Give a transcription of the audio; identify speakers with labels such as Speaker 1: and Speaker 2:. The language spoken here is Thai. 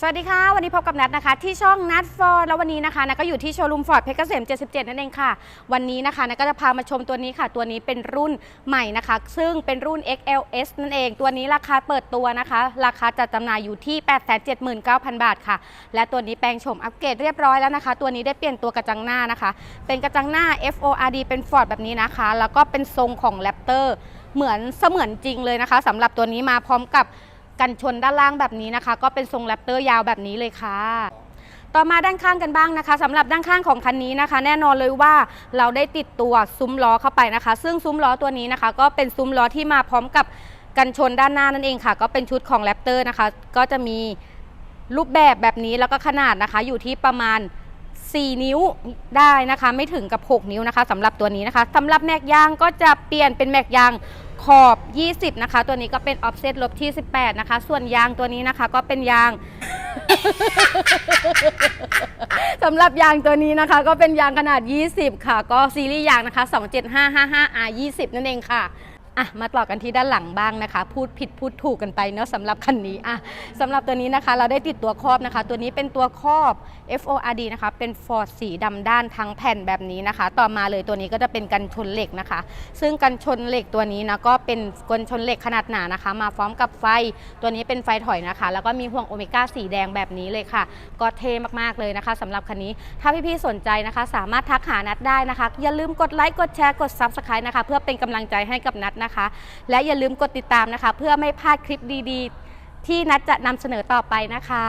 Speaker 1: สวัสดีค่ะ วันนี้พบกับนัทนะคะ ที่ช่องนัทฟอร์ดแล้ววันนี้นะคะนัทก็อยู่ที่โชว์รูมฟอร์ดเพชรเกษม 77 นั่นเองค่ะ วันนี้นะคะนัทก็จะพามาชมตัวนี้ค่ะ ตัวนี้เป็นรุ่นใหม่นะคะ ซึ่งเป็นรุ่น XLS นั่นเอง ตัวนี้ราคาเปิดตัวนะคะ ราคาจัดจำหน่ายอยู่ที่ 879,000 บาทค่ะ และตัวนี้แปลงโฉมอัปเกรดเรียบร้อยแล้วนะคะ ตัวนี้ได้เปลี่ยนตัวกระจังหน้านะคะ เป็นกระจังหน้า FORD เป็นฟอร์ดแบบนี้นะคะ แล้วก็เป็นทรงของแรปเตอร์เหมือนเสมือนจริงเลยนะคะสำหรับตัวนี้มาพร้อมกับ กันชนด้านล่างแบบนี้นะคะ ก็เป็นทรงแรปเตอร์ยาวแบบนี้เลยค่ะต่อมาด้านข้างกันบ้างนะคะสำหรับด้านข้างของคันนี้นะคะ แน่นอนเลยว่าเราได้ติดตัวซุ้มล้อเข้าไปนะคะ ซึ่งซุ้มล้อตัวนี้นะคะ ก็เป็นซุ้มล้อที่มาพร้อมกับกันชนด้านหน้านั่นเองค่ะ ก็เป็นชุดของแรปเตอร์นะคะ ก็จะมีรูปแบบแบบนี้แล้วก็ขนาดนะคะ อยู่ที่ประมาณ 4 นิ้วได้นะคะ ไม่ถึงกับ 6 นิ้วนะคะสำหรับตัวนี้นะคะสำหรับแม็กยางก็จะเปลี่ยนเป็นแม็กยาง ขอบ 20 นะคะ ตัวนี้ก็เป็นออฟเซตลบที่ 18 นะคะ ส่วนยางตัวนี้นะคะก็เป็นยาง สำหรับยางตัวนี้นะคะ ก็เป็นยางขนาด 20 ค่ะ ก็ซีรีส์ยางนะคะ 27555 R 20 นั่นเองค่ะ อะมาต่อกันที่ด้านหลังบ้างนะคะ พูดผิดพูดถูกกันไปเนาะสำหรับคันนี้อะสำหรับตัวนี้นะคะ เราได้ติดตัวครอบนะคะ ตัวนี้เป็นตัวครอบ FORD นะคะ เป็นฟอร์ดสีดำด้านทั้งแผ่นแบบนี้นะคะ ต่อมาเลยตัวนี้ก็จะเป็นกันชนเหล็กนะคะ ซึ่งกันชนเหล็กตัวนี้นะก็เป็นกันชนเหล็กขนาดหนานะคะ มาพร้อมกับไฟตัวนี้เป็นไฟถอยนะคะ แล้วก็มีห่วงโอเมก้าสีแดงแบบนี้เลยค่ะ ก็เท่มากๆเลยนะคะสำหรับคันนี้ถ้าพี่ๆสนใจนะคะ สามารถทักหานัดได้นะคะ อย่าลืมกดไลค์กดแชร์กด Subscribe นะคะ เพื่อเป็นกำลังใจให้กับนัดะคะ และอย่าลืมกดติดตามนะคะ เพื่อไม่พลาดคลิปดีๆ ที่นัดจะนำเสนอต่อไปนะคะ